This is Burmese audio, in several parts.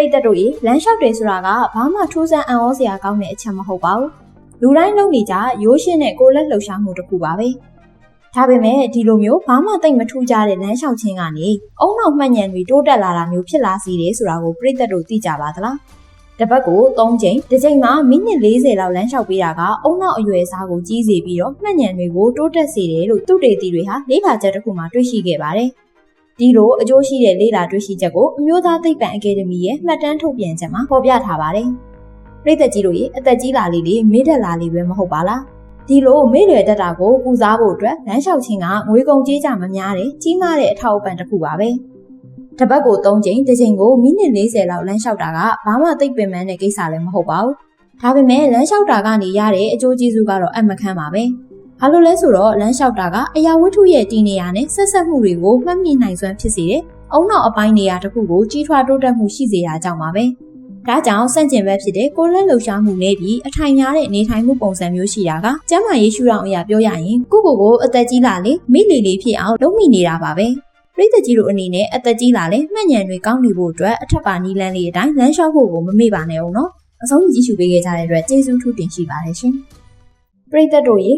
ရိသတ်တို့ရေလမ်းလျှောက်တယ်ဆိုတာကဘာမှထူးဆန်းအံ့ဩစရာကောင်းတဲ့အချက်မဟုတ်ပါဘူးလူတိုင်းလုပ်နေကြရိုးရှင်းတဲ့ကိုယ်လက်လှုပ်ရှားမှုတစ်ခုပါပဲဒါပေမဲ့ဒီလိုမျိုးဘာမှတိတ်မထူးကြတဲ့လမ်းလျှောက်ခြင်းကနေအုံနောက်မှတ်ဉဏ်တွေတိုးတက်လာတာမျိုးဖြစ်လာစေတယ်ဆိုတာကိုပြည်သက်တို့သိကြပါသလားတစ်ပတ်ကို3ချိန်တစ်ချိန်မှာမိနစ်40လောက်လမ်းလျှောက်ပေးတာကအုံနောက်အရွယ်အစားကိုကြီးစေပြီးတော့မှတ်ဉဏ်တွေကိုတိုးတက်စေတယ်လို့သူတေသီတွေဟာလေ့လာချက်တစ်ခုမှတွေ့ရှိခဲ့ပါတယ် ဒီလိုအကျိုးရှိတဲ့လေ့လာတွေ့ရှိချက်ကိုအမျိုးသားသိပ္ပံအကယ်ဒမီရဲ့မှတ်တမ်းထုတ်ပြန်ချက်မှာဖော်ပြထားပါတယ်ပြည်သက်ကြီးတို့ရေအသက်ကြီးလာလေးလေးမေ့တက်လာလေးပဲမဟုတ်ပါလားဒီလိုမေ့လွယ်တတ်တာကိုကုစားဖို့အတွက်လမ်းလျှောက်ခြင်းကငွေကုန်ကြေးကြမများတဲ့ကြီးမားတဲ့အထောက်အပံ့တစ်ခုပါပဲတစ်ပတ်ကို3ချိန်တစ်ချိန်ကိုမိနစ်40လောက်လမ်းလျှောက်တာကဘာမှသိပ်ပင်ပန်းတဲ့ကိစ္စလည်းမဟုတ်ပါဘူးဒါပေမဲ့လမ်းလျှောက်တာကနေရတဲ့အကျိုးကျေးဇူးကတော့အမခန်းပါပဲ ဘာလို့လဲဆိုတော့လမ်းလျှောက်တာကအရာဝတ္ထုရဲ့တည်နေရာနဲ့ဆက်ဆက်မှုတွေကိုမှတ်မိနိုင်စွမ်းဖြစ်စေတယ်။အုံနောက်အပိုင်းနေရာတစ်ခုကိုကြီးထွားတိုးတက်မှုရှိစေတာကြောင့်ပါပဲ။ဒါကြောင့်စန့်ကျင်ဘက်ဖြစ်တဲ့ကိုယ်လက်လှူရှားမှုနဲ့ပြီးအထိုင်များတဲ့နေထိုင်မှုပုံစံမျိုးရှိတာကကျန်းမာရေးရှုထောင့်အရာပြောရရင်ကိုကိုကိုအသက်ကြီးလာလေမိလီလေးဖြစ်အောင်လုပ်မိနေတာပါပဲ။ပြည်သက်ကြီးတို့အနေနဲ့အသက်ကြီးလာလေမှတ်ဉဏ်တွေကောင်းနေဖို့အတွက်အထက်ပါနီးလန်းလေးအတိုင်းလမ်းလျှောက်ဖို့ကိုမမေ့ပါနဲ့အောင်နော်။အဆုံးကြည့်ရှုပေးခဲ့ကြတဲ့အတွက်ကျေးဇူးထူးတင်ရှိပါတယ်ရှင်။ပြည်သက်တို့ရေ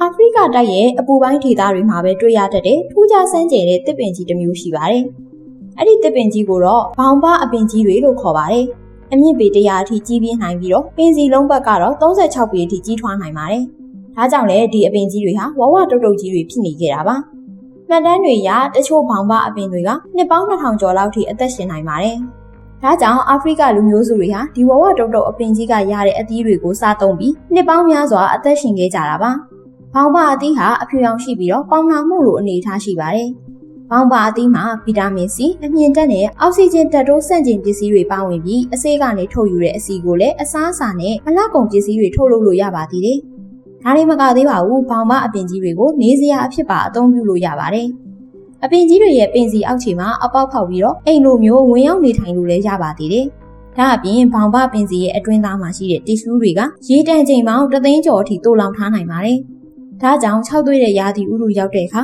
အာဖရိကတိုက်ရဲ့အပူပိုင်းဒေသတွေမှာပဲတွေ့ရတတ်တဲ့ထူးခြားဆန်းကျယ်တဲ့တစ်ပင်ကြီးတစ်မျိုးရှိပါတယ်။အဲ့ဒီတစ်ပင်ကြီးကိုတော့ဘောင်ပအပင်ကြီးတွေလို့ခေါ်ပါတယ်။အမြင့်ပေ100အထိကြီးပြင်းနိုင်ပြီးတော့ပင်စီလုံးဘက်ကတော့36ပေအထိကြီးထွားနိုင်ပါတယ်။ဒါကြောင့်လည်းဒီအပင်ကြီးတွေဟာဝဝတုတ်တုတ်ကြီးတွေဖြစ်နေကြတာပါ။မှတ်တမ်းတွေအရတချို့ဘောင်ပအပင်တွေကနှစ်ပေါင်း2000ကျော်လောက်ထိအသက်ရှင်နိုင်ပါတယ်။ဒါကြောင့်အာဖရိကလူမျိုးစုတွေဟာဒီဝဝတုတ်တုတ်အပင်ကြီးကရတဲ့အသီးတွေကိုစားသုံးပြီးနှစ်ပေါင်းများစွာအသက်ရှင်ခဲ့ကြတာပါ။ ဘောင်ပါအသီးဟာအဖြူရောင်ရှိပြီးတော့ပေါင်နာမှုလိုအနေအထားရှိပါတယ်။ဘောင်ပါအသီးမှာဗီတာမင်စီအမြင့်တက်တဲ့အောက်ဆီဂျင်ဓာတ်တိုးဆန့်ကျင်ပစ္စည်းတွေပါဝင်ပြီးအဆေးကနေထုတ်ယူတဲ့အဆီကိုလည်းအစားအစာနဲ့မလှကုန်ပစ္စည်းတွေထုတ်လုပ်လို့ရပါသေးတယ်။ဒါတွေမကသေးပါဘူးဘောင်ပါအပင်ကြီးတွေကိုနေစရာအဖြစ်ပါအသုံးပြုလို့ရပါတယ်။အပင်ကြီးတွေရဲ့ပင်စီအောက်ခြေမှာအပေါက်ဖောက်ပြီးတော့အိမ်လိုမျိုးဝင်ရောက်နေထိုင်လို့လည်းရပါသေးတယ်။ဒါအပြင်ဘောင်ပပင်စီရဲ့အတွင်းသားမှာရှိတဲ့တီရှူးတွေကရေတန့်ချိန်ပေါင်းတသိန်းကျော်အထိတိုးလောင်ထားနိုင်ပါတယ်။ ဒါကြောင့်၆သွေးတဲ့ရာသီဥတုရောက်တဲ့အခါ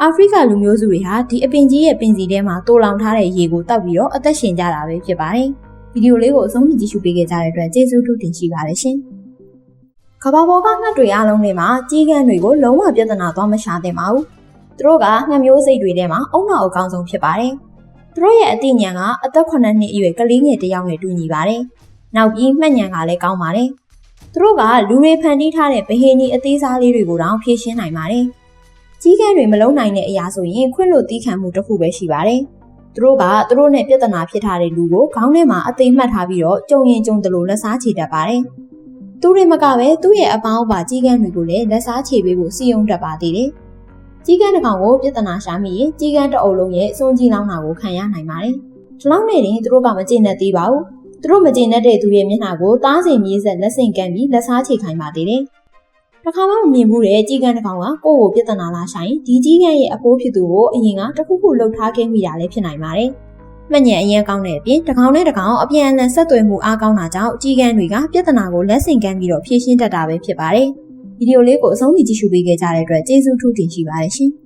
အာဖရိကလူမျိုးစုတွေဟာဒီအပင်ကြီးရဲ့ပင်စီထဲမှာတိုးလောင်ထားတဲ့ရေကိုတောက်ပြီးတော့အသက်ရှင်ကြတာပဲဖြစ်ပါတယ်။ဗီဒီယိုလေးကိုအဆုံးထိကြည့်ရှုပေးခဲ့ကြတဲ့အတွက်ကျေးဇူးထူးတင်ရှိပါတယ်ရှင်။ကဘာပေါ်ကငှက်တွေအားလုံးတွေမှာကြီးကန်းတွေကိုလုံးဝပြဿနာသွားမရှာသင့်ပါဘူး။သူတို့ကငှက်မျိုးစိတ်တွေထဲမှာအုံနောက်အကောင်းဆုံးဖြစ်ပါတယ်။သူတို့ရဲ့အသိဉာဏ်ကအသက်9နှစ်အရွယ်ကလေးငယ်တစ်ယောက်နဲ့တူညီပါတယ်။နောက်ပြီးမှတ်ဉာဏ်ကလည်းကောင်းပါတယ်။ သူတို့ကလူတွေဖန်တီးထားတဲ့ဗဟေနီအသေးစားလေးတွေကိုတောင်ဖြည့်ရှင်းနိုင်ပါတယ်။ကြီးကန်းတွေမလုံးနိုင်တဲ့အရာဆိုရင်ခွင့်လို့တီးခံမှုတစ်ခုပဲရှိပါတယ်။သူတို့ကသူတို့နဲ့ပြဿနာဖြစ်ထားတဲ့လူကိုခေါင်းထဲမှာအသိမှတ်ထားပြီးတော့ကြုံရင်ကြုံတယ်လို့လက်စားချေတတ်ပါတယ်။သူတွေမကပဲသူ့ရဲ့အပေါင်းအပါကြီးကန်းတွေကိုလည်းလက်စားချေပေးဖို့စီယုံတတ်ပါသေးတယ်။ကြီးကန်းတစ်ကောင်ကိုပြဿနာရှာမိရင်ကြီးကန်းတစ်အုပ်လုံးရဲ့အစွန်းကြီးလောင်းတာကိုခံရနိုင်ပါတယ်။ဒီလောက်နဲ့တင်သူတို့ကမကျေနပ်သေးပါဘူး။ သူတို့မကျေနပ်တဲ့သူရဲ့မျက်နှာကိုတားစင်မြေးဆက်လက်ဆင့်ကမ်းပြီးလက်စားချေခိုင်းပါသေးတယ်။တစ်ခါမှမမြင်ဘူးတဲ့ကြီးကန်းတစ်ကောင်ကကိုယ့်ကိုပြဿနာလာဆိုင်ဒီကြီးကန်းရဲ့အဖိုးဖြစ်သူကိုအရင်ကတခုခုလှုပ်ထားခဲ့မိတာလည်းဖြစ်နိုင်ပါတယ်။မှတ်ဉဏ်အရင်ကောင်းတဲ့အပြင်တကောင်နဲ့တကောင်အပြန်အလှန်ဆက်သွယ်မှုအားကောင်းတာကြောင့်ကြီးကန်းတွေကပြဿနာကိုလက်ဆင့်ကမ်းပြီးတော့ဖြေရှင်းတတ်တာပဲဖြစ်ပါတယ်။ဗီဒီယိုလေးကိုအဆုံးထိကြည့်ရှုပေးခဲ့ကြတဲ့အတွက်ကျေးဇူးထူးတင်ရှိပါတယ်ရှင်။